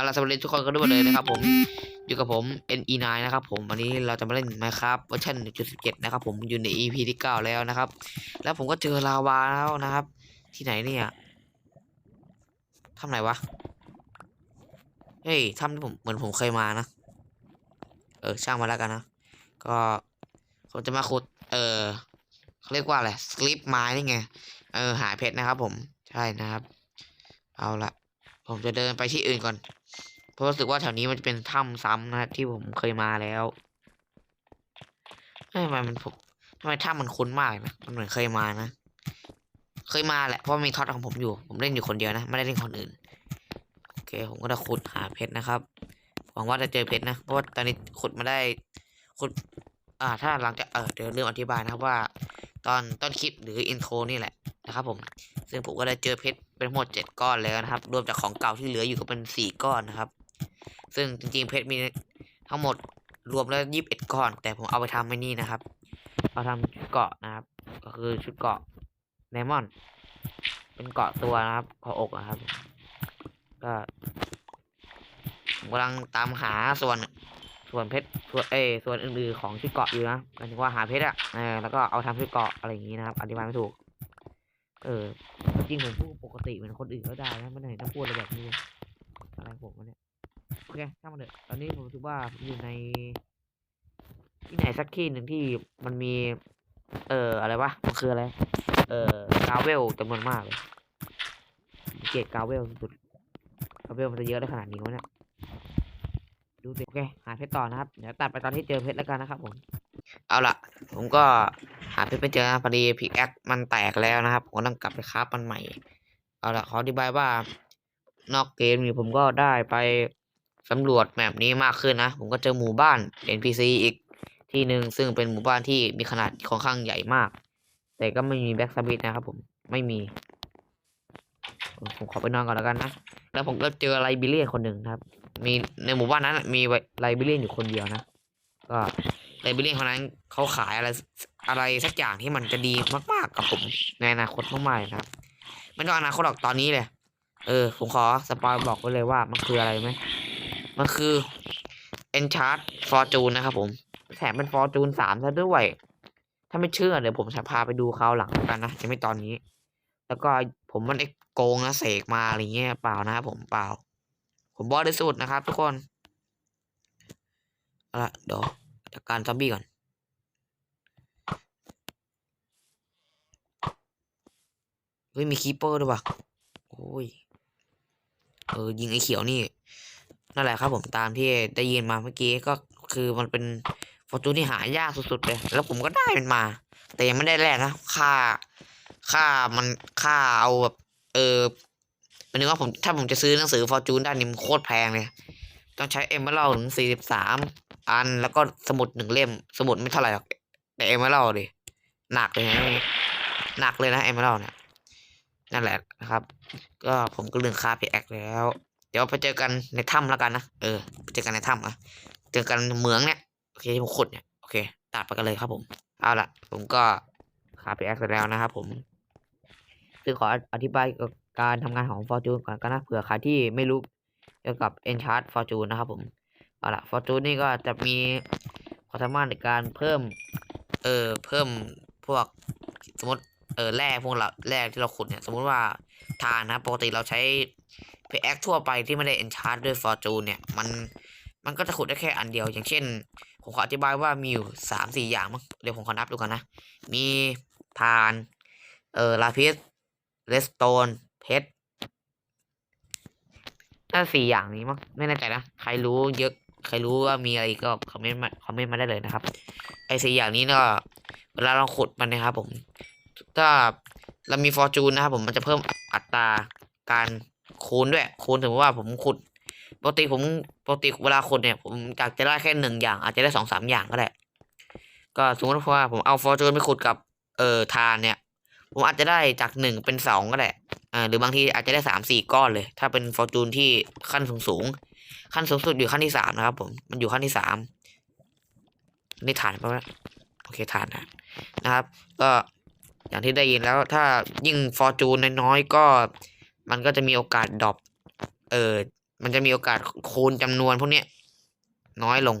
เอาล่ะสวัสดีทุกคนกันด้วยเลยนะครับผมอยู่กับผม NE9 นะครับผมวันนี้เราจะมาเล่น Minecraft เวอร์ชัน1.17 นะครับผมอยู่ใน EP ที่ 9 แล้วนะครับ แล้วผมก็เจอลาวาแล้วนะครับ ที่ไหนเนี่ยทำไหนวะ เฮ้ยทำที่ผมเหมือนผมเคยมานะ เออช่างมาแล้วกันนะ ก็ผมจะมาขุด เออเขาเรียกว่าอะไรสคริปไม้นี่ไง เออหาเพชรนะครับผมใช่นะครับ เอาละ ผมจะเดินไปที่อื่นก่อน เพราะรู้สึกว่าแถวนี้มันจะเป็นถ้ำซ้ำนะที่ผมเคยมาแล้วทำไมมันผมทำไมถ้ำมันคุ้นมากนะมันเหมือนเคยมานะเคยมาแหละเพราะมีท็อตของผมอยู่ ผมเล่นอยู่คนเดียวนะไม่ได้เล่นคนอื่นโอเค ผมก็จะขุดหาเพชรนะครับหวังว่าจะเจอเพชรนะเพราะว่าตอนนี้ขุดมาได้ขุดอ่าถ้าหลังจากเออเดี๋ยวเรื่องอธิบายนะครับว่า ตอนต้นคลิปหรืออินโทรนี่แหละนะครับผม ซึ่งผมก็ได้เจอเพชร เป็นหมดเจ็ดก้อนแล้วนะครับ รวมจากของเก่าที่เหลืออยู่ก็เป็นสี่ก้อนนะครับ ซึ่งจริงๆเพชรมีทั้งหมดรวมแล้วยี่สิบเอ็ดก้อน แต่ผมเอาไปทำไม่นี่นะครับเอาทำชุดเกาะนะครับ ก็คือชุดเกาะไดมอนด์เป็นเกาะตัวนะครับเกาะอกนะครับ ก็ผมกำลังตามหาส่วนส่วนเพชรส่วนเอส่วนอื่นๆของชุดเกาะอยู่นะหมายถึงว่าหาเพชรอะเออแล้วก็เอาทำชุดเกาะอะไรอย่างนี้นะครับ อธิบายไม่ถูก เออ จริงผมพูดปกติเหมือนคนอื่นก็ได้นะไม่ได้ต้องพูดอะไรแบบนี้ อะไรผมวะเนี่ยโอเคช่ามันเถอะตอนนี้ผมรู้สึกว่าอยู่ใน ที่ไหนสักที่หนึ่งที่มันมี เอ่ออะไรวะมันคืออะไร เอ่อกาเวลจำนวนมากเลยเกตกาเวลสุดกาเวลมันจะเยอะได้ขนาดนี้วะเนี่ยดูสิโอเคหาเพชรต่อนะครับเดี๋ยวตัดไปตอนที่เจอเพชรแล้วกันนะครับผม เอาละผมก็ หาเพชรไม่เจอนะพอดีพิกแอคมันแตกแล้วนะครับผมก็ต้องกลับไปคราฟมันใหม่ เอาละขออธิบายว่านอกเกมนี่ผมก็ได้ไปสำรวจแมปนี้มากขึ้นนะ ผมก็เจอหมู่บ้าน NPC อีกที่หนึ่งซึ่งเป็นหมู่บ้านที่มีขนาดค่อนข้างใหญ่มาก แต่ก็ไม่มีแบ็กสวิตนะครับผมไม่มี ผมขอไปนอนก่อนแล้วกันนะแล้วผมก็เจอไลบิเลียนคนหนึ่งครับ มีในหมู่บ้านนั้นมีไลบิเลียนอยู่คนเดียวนะ ก็ ไลบิเลียนคนนั้นเขาขายอะไรอะไรสักอย่างที่มันจะดีมากๆกับผมในอนาคตมากๆนะครับไม่ต้องอนาคตหรอกตอนนี้เลย เออ ผมขอสปอยบอกไว้เลยว่ามันคืออะไรไหมมันคือ Enchant Fortune นะครับผม แถมเป็น Fortune สามซะด้วย ถ้าไม่เชื่อเดี๋ยวผมจะพาไปดูคราวหลังกันนะยังไม่ตอนนี้ แล้วก็ผมมันได้โกงนะเสกมาอะไรเงี้ยเปล่านะครับผมเปล่า ผมบริสุทธิ์นะครับ ทุกคนอะเดี๋ยว จัดการซอมบี้ก่อน เฮ้ย มีคีเปอร์ด้วยว่ะ โอ้ย เออ ยิงไอ้เขียวนี่ นั่นแหละครับผมตามที่ได้ยินมาเมื่อกี้ก็คือมันเป็นฟอร์จูนที่หายากสุดๆเลย แล้วผมก็ได้มันมา แต่ยังไม่ได้แลกนะค่าค่ามันค่าเอาแบบ เออหมายถึงว่าผมถ้าผมจะซื้อหนังสือฟอร์จูนด้านนี้มันโคตรแพงเลย ต้องใช้เอมเมอรัลถึงสี่สิบสามอันแล้วก็สมุดหนึ่งเล่ม สมุดไม่เท่าไหร่หรอกแต่เอมเมอรัลดิหนักเลยนะหนักเลยนะเอมเมอรัลเนี่ยนั่นแหละนะครับ ก็ผมก็เรื่องคาพีแอคแล้ว เดี๋ยวไปเจอกันในถ้ำแล้วกันนะเออไปเจอกันในถ้ำอะเจอกันเหมืองเนี่ยโอเคที่ผมขุดเนี่ยโอเคตัดไปกันเลยครับผม เอาละผมก็คาพีแอคเสร็จแล้วนะครับผมคือขออธิบายการทำงานของ Fortune ก่อนก็นะเผื่อใครที่ไม่รู้ เกี่ยวกับ Enchant Fortune นะครับผม เอาละ Fortune นี่ก็จะมีความสามารถในการเพิ่ม เออเพิ่มพวกสมมติ เออแร่พวกเราแร่ที่เราขุดเนี่ย สมมติว่าทานนะ ปกติเราใช้เพแอคทั่วไปที่ไม่ได้ enchant ด้วย fortune เนี่ย มัน มันก็จะขุดได้แค่อันเดียว อย่างเช่น ผมขออธิบายว่ามีอยู่สามสี่อย่างมั้ง เดี๋ยวผมขอนับดูกันนะ มีทาน เออลาพิสเลสโตน เพชร น่าสี่อย่างนี้มั้งไม่แน่ใจนะใครรู้เยอะใครรู้ว่ามีอะไรก็คอมเมนต์มาคอมเมนต์มาได้เลยนะครับ ไอ้สี่อย่างนี้ก็เวลาเราขุดมันนะครับผม ถ้าเรามีฟอร์จูนนะครับผมมันจะเพิ่มอัตราการคูณด้วยคูณถึงว่าผมขุดปกติผมปกติเวลาขุดเนี่ยผมอยากจะได้แค่หนึ่งอย่าง อาจจะได้สองสามอย่างก็ได้ก็สมมติว่าผมเอาฟอร์จูนไปขุดกับเอ่อทานเนี่ย ผมอาจจะได้จากหนึ่งเป็นสองก็ได้ อ่าหรือบางทีอาจจะได้สามสี่ก้อนเลย ถ้าเป็นฟอร์จูนที่ขั้นสูงสูงขั้นสูงสุดอยู่ขั้นที่สามนะครับ ผมมันอยู่ขั้นที่สามนี่ฐานปะวโอเคฐานนะนะครับ ก็อย่างที่ได้ยินแล้วถ้ายิ่งฟอร์จูนน้อยๆก็มันก็จะมีโอกาสดรอปเออมันจะมีโอกาสคูณจำนวนพวกเนี้ยน้อยลง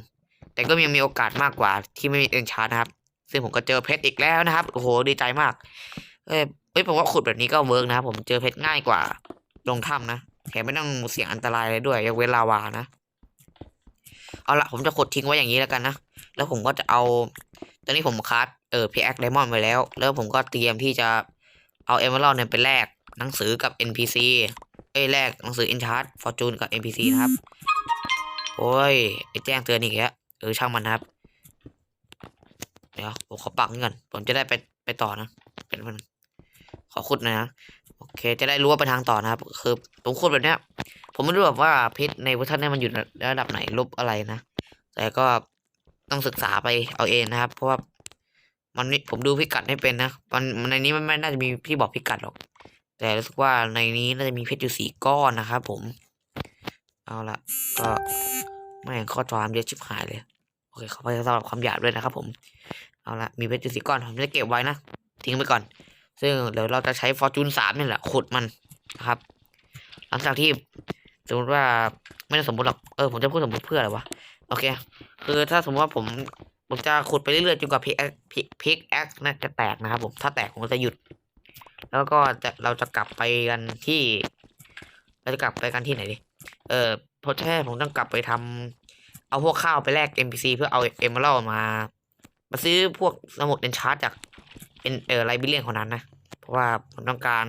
แต่ก็ยังมีโอกาสมากกว่าที่ไม่มีเอ็นชาร์นะครับ ซึ่งผมก็เจอเพชรอีกแล้วนะครับ โอ้โห ดีใจมาก เอ้ยเอ้ยผมว่าขุดแบบนี้ก็เวิร์กนะครับผมเจอเพชรง่ายกว่าลงถ้ำนะแถมไม่ต้องเสี่ยงอันตรายเลยด้วยยกเว้นลาวานะเอาละผมจะขุดทิ้งไว้อย่างนี้แล้วกันนะแล้วผมก็จะเอา ตอนนี้ผมคัดเออพีแอคไดมอนด์ไว้แล้ว แล้วผมก็เตรียมที่จะเอาเอเมอรัลเนี่ยไปแลกหนังสือกับ NPC เอ้ยแลกหนังสือ Enchant Fortune กับ NPC นะครับ โอ้ยไอ้แจ้งเตือนอีกแล้วเออช่างมันนะครับ เดี๋ยวผมขอปักนี่ก่อนผมจะได้ไปไปต่อนะเป็นมัน ขอขุดหน่อยนะโอเค จะได้รู้ว่าไปทางต่อนะครับ คือผมขุดแบบเนี้ย ผมไม่รู้แบบว่าเพชรในเวอร์ชันเนี้มันอยู่ระดับไหนลบอะไรนะ แต่ก็ต้องศึกษาไปเอาเองนะครับ เพราะว่ามันนี่ผมดูพิกัดไม่เป็นนะมันในนี้มันไม่น่าจะมีพี่บอกพิกัดหรอก แต่รู้สึกว่าในนี้น่าจะมีเพชรอยู่สี่ก้อนนะครับผม เอาละก็ไม่งข้อความเยอะชิบหายเลยโอเคเขาไปสำหรับความหยาบด้วยนะครับผม เอาละมีเพชรอยู่สี่ก้อนผมจะเก็บไว้นะทิ้งไปก่อน ซึ่งเดี๋ยวเราจะใช้ฟอร์จูนสามนี่แหละขุดมันนะครับ หลังจากที่สมมติว่าไม่ได้สมมติหรอกเออผมจะพูดสมมติเพื่ออะไรวะโอเค คือถ้าสมมติว่าผมผมจะขุดไปเรื่อยๆจนกว่าพิกแอคพิกแอคน่าจะแตกนะครับผมถ้าแตกผมจะหยุด แล้วก็จะเราจะกลับไปกันที่ เราจะกลับไปกันที่ไหนดิเออเพราะแค่ผมต้องกลับไปทำเอาพวกข้าวไปแลก NPC เพื่อเอาเอมเมอรัลมา มาซื้อพวกสมุดเอนชาร์จาก เอ็นเออไลบิเลียนคนนั้นนะ เพราะว่าผมต้องการ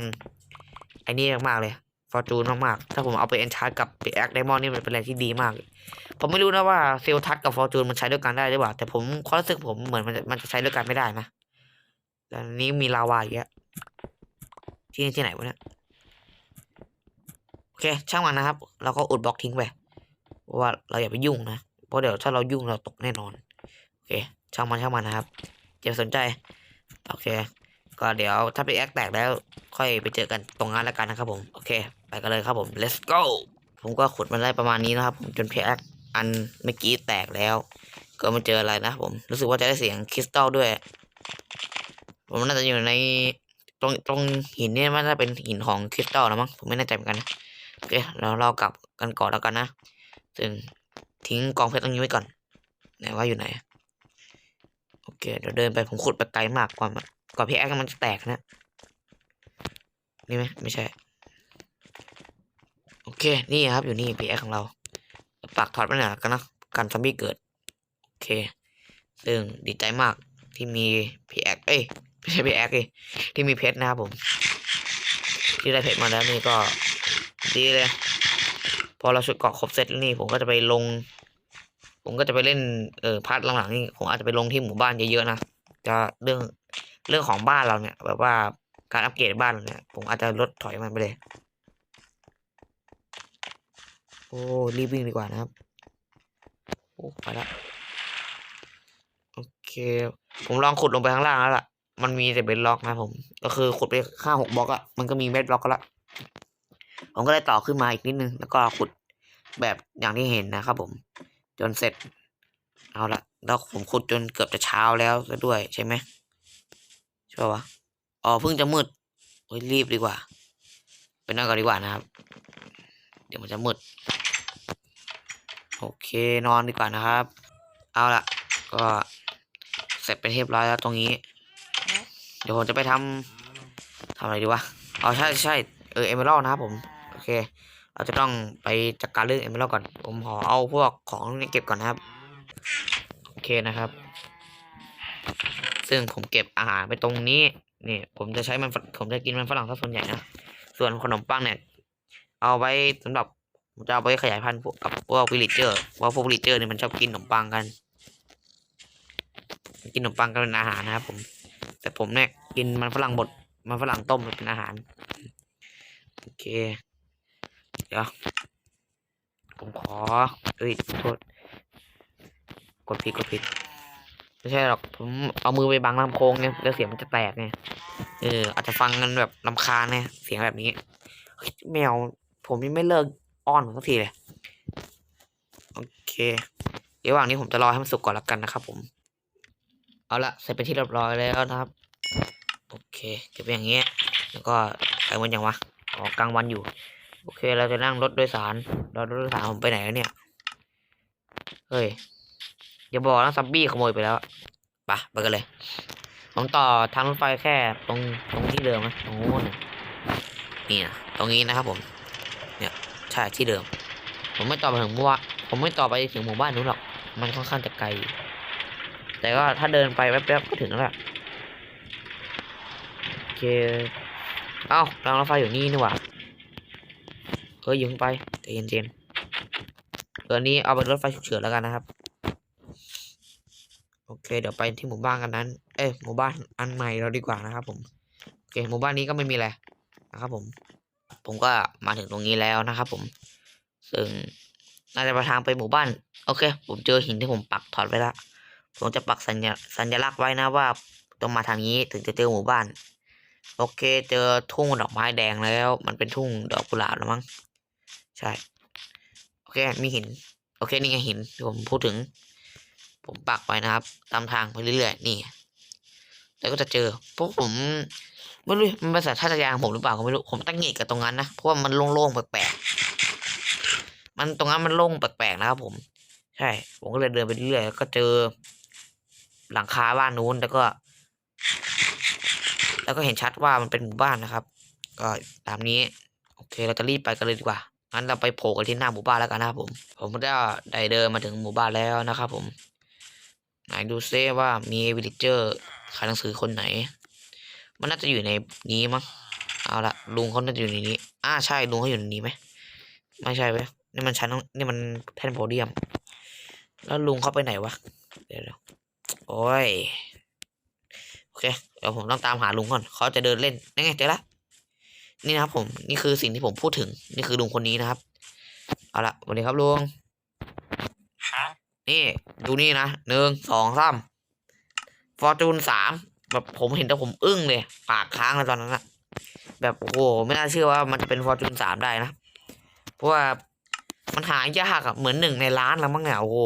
ไอ้นี่มากๆเลยฟอร์จูนมากๆ ถ้าผมเอาไปเอนชาร์กับไปแอคไดมอนด์นี่มันเป็นอะไรที่ดีมาก ผมไม่รู้นะว่าเซลทัสกับฟอร์จูนมันใช้ด้วยกันได้หรือเปล่า แต่ผมความรู้สึกผมเหมือนมันจะมันจะใช้ด้วยกันไม่ได้นะแต่นี้มีลาวาอยู่อะที่นี่ที่ไหนวะเนี่ย โอเค ช่างมันนะครับ เราก็อุดบล็อกทิ้งไปเพราะว่าเราอย่าไปยุ่งนะ เพราะเดี๋ยวถ้าเรายุ่งเราตกแน่นอน โอเค ช่างมันช่างมันนะครับอย่าสนใจ โอเค ก็เดี๋ยวถ้าไปแอคแตกแล้ว ค่อยไปเจอกันตรงนั้นแล้วกันนะครับผม โอเค ไปกันเลยครับผม let's go ผมก็ขุดมาได้ประมาณนี้นะครับผมจนพีแอคอันเมื่อกี้แตกแล้ว ก็มาเจออะไรนะผม รู้สึกว่าจะได้เสียงคริสตัลด้วย ผมน่าจะอยู่ในตรงตรงหินเนี่ยมันน่าจะเป็นหินของคริสตัลนะมั้งผมไม่แน่ใจเหมือนกันนะโอเคแล้วเรากลับกันก่อนแล้วกันนะ ซึ่งทิ้งกองเพชรตรงนี้ไว้ก่อนไหนว่าอยู่ไหน โอเค เดี๋ยวเดินไปผมขุดไปไกลมากกว่อนกว่าพี่แอ๊กมันจะแตกนะ นี่ไหมไม่ใช่ โอเค นี่ครับอยู่นี่พี่แอ๊กของเรา ปากถอดไปหน่อยกันนะกันซอมบี้เกิด โอเค ซึ่งดีใจมากที่มีพี่แอ๊กเอ้ยไม่ใช่พี่แอ๊กเอ้ยที่มีเพชรนะครับผม ที่ได้เพชรมาแล้วนี่ก็ดีเลย พอเราชุดเกาะครบเสร็จแล้วนี่ผมก็จะไปลง ผมก็จะไปเล่นเออพาร์ทหลังๆนี่ผมอาจจะไปลงที่หมู่บ้านเยอะๆนะจะเรื่องเรื่องของบ้านเราเนี่ย แบบว่าการอัปเกรดบ้านเราเนี่ย ผมอาจจะลดถอยมันไปเลย โอ้รีบวิ่งดีกว่านะครับโอ้ไปละโอเค ผมลองขุดลงไปข้างล่างแล้วล่ะ มันมีแต่เบดล็อกนะผม ก็คือขุดไปห้าหกบล็อกอะมันก็มีเบดล็อกก็ละผมก็เลยต่อขึ้นมาอีกนิดนึง แล้วก็ขุดแบบอย่างที่เห็นนะครับผม จนเสร็จ เอาละแล้วผมขุดจนเกือบจะเช้าแล้วซะด้วยใช่ไหมใช่ปะวะอ๋อเพิ่งจะมืดโอ้ยรีบดีกว่า ไปนอนก่อนดีกว่านะครับ เดี๋ยวมันจะมืด โอเคนอนดีกว่านะครับ เอาละก็เสร็จไปเรียบร้อยแล้วตรงนี้ เดี๋ยวผมจะไปทำทำอะไรดีวะ เอ๋อใช่ใช่เออเอเมอรัลนะครับผม โอเค เราจะต้องไปจัดการเรื่องเอเมอรัลก่อน ผมขอเอาพวกของนี่เก็บก่อนนะครับ โอเคนะครับ ซึ่งผมเก็บอาหารไปตรงนี้ นี่ ผมจะใช้มันผมจะกินมันฝรั่งซะส่วนใหญ่นะ ส่วนขนมปังเนี่ย เอาไว้สำหรับผมจะเอาไว้ขยายพันธุ์กับพวกวิลเจเจอร์ว่าพวกวิลเจเจอร์เนี่ยมันชอบกินขนมปังกัน กินขนมปังกันเป็นอาหารนะครับ ผม แต่ผมเนี่ยกินมันฝรั่งบดมันฝรั่งต้มเป็นอาหาร โอเค เดี๋ยว ผมขอ เอ้ยโทษ กดผิดกดผิด ไม่ใช่หรอก ผมเอามือไปบังลำโพงเนี่ยแล้วเสียงมันจะแตกไงเออ อาจจะฟังกันแบบลำคาญเนี่ยเสียงแบบนี้แมว ผมยังไม่เลิกอ้อนผมสักทีเลย โอเคเดี๋ยวระหว่างนี้ผมจะรอให้มันสุกก่อนแล้วกันนะครับผม เอาละเสร็จเป็นที่เรียบร้อยแล้วนะครับ โอเค เก็บไว้อย่างเงี้ย แล้วก็ใครวันยังวะ อ๋อกลางวันอยู่ โอเค เราจะนั่งรถโดยสารรถโดยสารผมไปไหนแล้วเนี่ย เฮ้ย อย่าบอกนะซับบี้ขโมยไปแล้วปะไปกันเลย ผมต่อทางรถไฟแค่ตรงตรงที่เดิมนะตรงนู้นน่ะนี่นะตรงนี้นะครับผม เนี่ยใช่ที่เดิม ผมไม่ต่อไปถึงหมู่บ้านผมไม่ต่อไปถึงหมู่บ้านนู้นหรอก มันค่อนข้างจะไกล แต่ก็ถ้าเดินไปแป๊บๆก็ถึงแล้วแหละโอเค เอ้ารางรถไฟอยู่นี่นี่หว่า เฮ้ยอยิงไปใจเย็นๆเดี๋ยวนี้เอาเป็นรถไฟฉุกเฉินแล้วกันนะครับ โอเค เดี๋ยวไปที่หมู่บ้านกันนั้น เอ้ยหมู่บ้านอันใหม่เราดีกว่านะครับ ผมโอเคหมู่บ้านนี้ก็ไม่มีอะไรนะครับ ผม ผมก็มาถึงตรงนี้แล้วนะครับ ผม ซึ่งน่าจะไปทางไปหมู่บ้าน โอเค ผมเจอหินที่ผมปักถอดไว้แล้วผมจะปักสัญญสัญลักษณ์ไว้นะว่าต้องมาทางนี้ถึงจะเจอหมู่บ้าน โอเค เจอทุ่งดอกไม้แดงแล้ว มันเป็นทุ่งดอกกุหลาบแล้วมั้ง ใช่ โอเคมีหิน โอเคนี่ไงหินที่ผมพูดถึง ผมปักไว้นะครับ ตามทางไปเรื่อยๆนี่ แล้วก็จะเจอเพวกผมไม่รู้มันเป็นสัญชาตญาณของผมหรือเปล่าก็ไม่รู้ผมตั้งเงกกับตรงนั้นนะเพราะว่ามันโล่งๆแปลกๆมันตรงนั้นมันโล่งแปลกๆนะครับผม ใช่ ผมก็เลยเดินไปเรื่อยๆแล้วก็เจอ หลังคาบ้านนู้นแล้วก็ แล้วก็เห็นชัดว่ามันเป็นหมู่บ้านนะครับ ก็ตามนี้ โอเคเราจะรีบไปกันเลยดีกว่า งั้นเราไปโผล่กันที่หน้าหมู่บ้านแล้วกันนะครับผม ผมก็ได้เดินมาถึงหมู่บ้านแล้วนะครับผม ไหนดูซิว่ามีวิลเลเจอร์ขายหนังสือคนไหน มันน่าจะอยู่ในนี้มั้ง เอาละลุงเขาน่าจะอยู่ในนี้ อ่าใช่ลุงเขาอยู่ในนี้ไหม ไม่ใช่ไหมนี่มันชั้นนี่มันแท่นโพเดียม แล้วลุงเขาไปไหนวะ เดี๋ยวโอ้ย โอเค เดี๋ยวผมต้องตามหาลุงก่อน เขาจะเดินเล่นนี่ไงเจอละ นี่นะครับผมนี่คือสิ่งที่ผมพูดถึง นี่คือลุงคนนี้นะครับ เอาละสวัสดีครับลุงนี่ดูนี่นะหนึ่งสองสามฟอร์จูนสามแบบผมเห็นแต่ผมอึ้งเลย ปากค้างเลยตอนนั้นอะแบบโอ้โหไม่น่าเชื่อว่ามันจะเป็นฟอร์จูนสามได้นะ เพราะว่ามันหายากอะเหมือนหนึ่งในล้านแล้วมั้งเนี่ยโอ้โห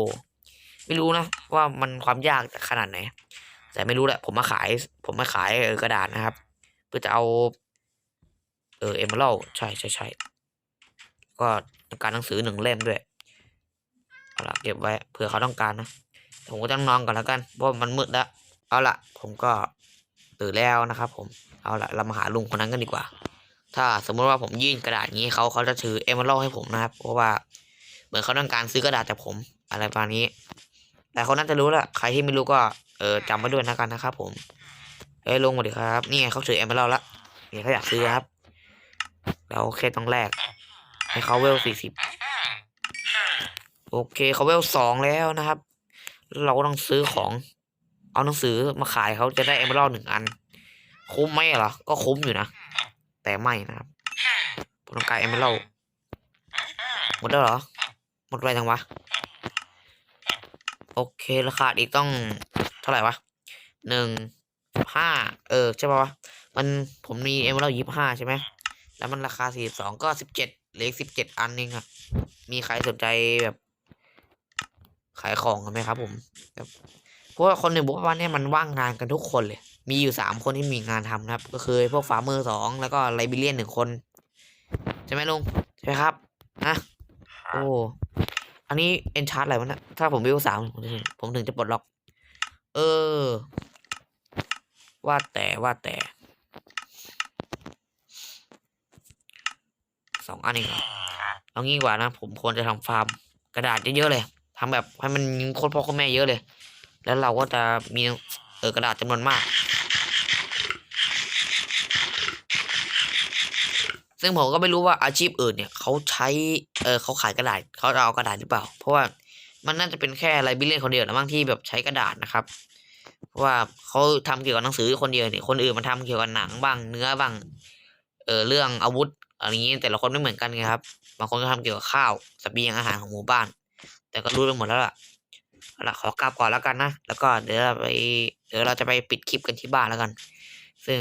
ไม่รู้นะว่ามันความยากจะขนาดไหน แต่ไม่รู้แหละ ผมมาขาย ผมมาขายเออกระดาษนะครับ เพื่อจะเอาเออเอมเมอรัลใช่ใช่ใช่ก็ต้องการหนังสือหนึ่งเล่มด้วยเอาละเก็บไว้เผื่อเขาต้องการนะผมก็ต้องนอนก่อนแล้วกันเพราะมันมืดแล้วเอาละผมก็ตื่นแล้วนะครับ ผมเอาละเรามาหาลุงคนนั้นกันดีกว่า ถ้าสมมติว่าผมยื่นกระดาษนี้เขาเขาจะถือเอมเมอรัลให้ผมนะครับ เพราะว่าเหมือนเขาต้องการซื้อกระดาษจากผมอะไรประมาณนี้ แต่เขาน่าจะรู้แหละใครที่ไม่รู้ก็เออจำไว้ด้วยนะกันนะครับ ผมเอ้ยลุงสวัสดีครับ นี่ไงเขาถือเอมเมอรัลละเนี่ยเขาอยากซื้อครับ เราแค่ต้องแลกให้เขาเวลสี่สิบโอเคเขาเวลสองแล้วนะครับ เราก็ต้องซื้อของ เอาหนังสือมาขายเขาจะได้เอมเบอร์หนึ่งอัน คุ้มไหมเหรอ ก็คุ้มอยู่นะ แต่ไม่นะครับผมต้องการเอมเบอร์หมดแล้วเหรอ หมดไปจังวะ โอเคราคาอีกต้องเท่าไหร่วะหนึ่งห้าเออ ใช่ป่าวะ มันผมมีเอมเบอร์ยี่ห้าใช่ไหม แล้วมันราคาสี่สองก็สิบเจ็ดเหลือสิบเจ็ดอันเองอะมีใครสนใจแบบ ขายของกันไหมครับ ผมแบบเพราะว่าคนในหมู่บ้านเนี่ยมันว่างงานกันทุกคนเลย มีอยู่สามคนที่มีงานทำนะครับ ก็คือพวกฟาร์มเมอร์สองแล้วก็ไลบิเลียนหนึ่งคนใช่ไหมลุงใช่ไหมครับนะโอ้อันนี้เอนชาร์ดอะไรวะเนะถ้าผมวิวสามผมถึงผมถึงจะปลดล็อก เออ ว่าแต่ว่าแต่ ส อันเองเรอางี้กว่านะผมควรจะทำฟาร์มกระดาษเยอะๆเลยทำแบบให้มันโคตรพ่อโคตรแม่เยอะเลย แล้วเราก็จะมีเออกระดาษจำนวนมาก ซึ่งผมก็ไม่รู้ว่าอาชีพอื่นเนี่ยเขาใช้เออเขาขายกระดาษเขาจะเอากระดาษหรือเปล่า เพราะว่ามันน่าจะเป็นแค่ไลบิเลียนคนเดียวนะบางที่แบบใช้กระดาษนะครับเพราะว่าเขาทำเกี่ยวกับหนังสือคนเดียวเนี่ยคนอื่นมันทำเกี่ยวกับหนังบ้างเนื้อบ้าง เออเรื่องอาวุธ อะไรอย่างนี้แต่ละคนไม่เหมือนกันไงครับ บางคนก็ทำเกี่ยวกับข้าวเสบียงอาหารของหมู่บ้าน แต่ก็รู้ไปหมดแล้วล่ะเอาล่ะขอกลับก่อนแล้วกันนะ แล้วก็เดี๋ยวเราไปเดี๋ยวเราจะไปปิดคลิปกันที่บ้านแล้วกัน ซึ่ง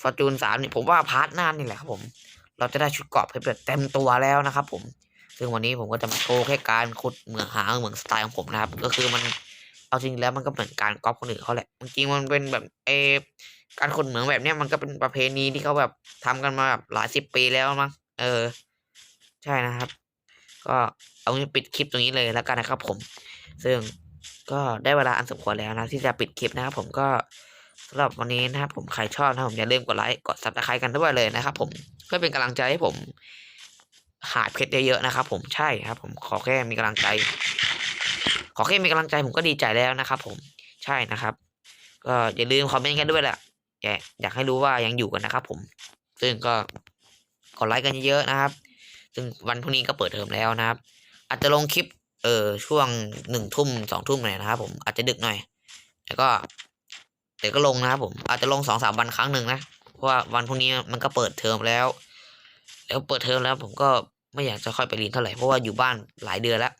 ฟอร์จูนสามเนี่ยผมว่าพาร์ทหน้านี่แหละครับผม เราจะได้ชุดเกราะเพชรแบบเต็มตัวแล้วนะครับ ผม ซึ่งวันนี้ผมก็จะมาโชว์แค่การขุดเหมืองหาเหมืองสไตล์ของผมนะครับ ก็คือมันเอาจริงแล้วมันก็เหมือนการก๊อปคนอื่นเขาแหละจริงมันเป็นแบบเอ การขุดเหมืองแบบเนี้ยมันก็เป็นประเพณีที่เขาแบบทำกันมาแบบหลายสิบปีแล้วมั้งเออ ใช่นะครับ ก็เอาปิดคลิปตรงนี้เลยแล้วกันนะครับ ผม ซึ่งก็ได้เวลาอันสมควรแล้วนะ ที่จะปิดคลิปนะครับผมก็สำหรับวันนี้นะครับผมใครชอบนะผมอย่าลืมกดไลค์กดซับสไครต์กันด้วยเลยนะครับ ผมเพื่อเป็นกำลังใจให้ผม หายเพชรเยอะๆนะครับ ผมใช่ครับ ผมขอแค่มีกำลังใจ ขอแค่มีกำลังใจผมก็ดีใจแล้วนะครับ ผมใช่นะครับ ก็อย่าลืมคอมเมนต์กันด้วยแหละ อยากให้รู้ว่ายังอยู่กันนะครับ ผม ซึ่งก็กดไลค์กันเยอะๆนะครับ ซึ่งวันพรุ่งนี้ก็เปิดเทอมแล้วนะครับ อาจจะลงคลิป เออช่วงหนึ่งทุ่มสองทุ่มหน่อยนะครับผมอาจจะดึกหน่อยแต่ก็เดี๋ยวก็ลงนะครับผมอาจจะลงสองสามวันครั้งหนึ่งนะเพราะว่าวันพรุ่งนี้มันก็เปิดเทอมแล้ว แล้วเปิดเทอมแล้ว ผมก็ไม่อยากจะค่อยไปเรียนเท่าไหร่เพราะว่าอยู่บ้านหลายเดือนแล้ว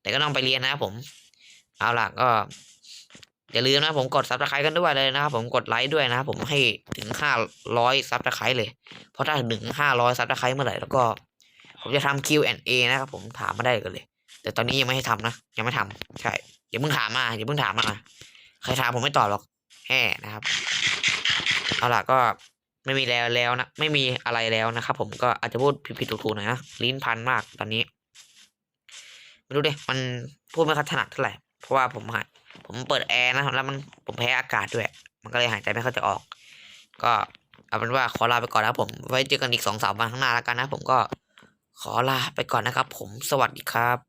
แต่ก็ต้องไปเรียนนะครับผม เอาล่ะก็ อย่าลืมนะผมกดซับสไครต์กันด้วยเลยนะครับผมกดไลค์ด้วยนะครับผมให้ถึงห้าร้อยซับสไครต์เลย เพราะถ้าถึงห้าร้อยซับสไครต์เมื่อไหร่แล้วก็ ผมจะทำ Q&A นะครับผมถามมาได้กันเลย แต่ตอนนี้ยังไม่ให้ทำนะยังไม่ทำใช่อย่าเพิ่งถามมาอย่าเพิ่งถามมาใครถามผมไม่ตอบหรอกแห่นะครับเอาล่ะก็ไม่มีแล้วแล้วนะไม่มีอะไรแล้วนะครับผมก็อาจจะพูดผิดๆถูกๆหน่อยนะลิ้นพันมากตอนนี้ไม่รู้ดิมันพูดไม่ค่อยถนัดเท่าไหร่เพราะว่าผมหาย ผมเปิดแอร์นะแล้วมันผมแพ้อากาศด้วย มันก็เลยหายใจไม่ค่อยจะออก ก็เอาเป็นว่าขอลาไปก่อนนะครับผม ไว้เจอกันอีกสองสามวันข้างหน้าแล้วกันนะ ผมก็ขอลาไปก่อนนะครับ ผมสวัสดีครับ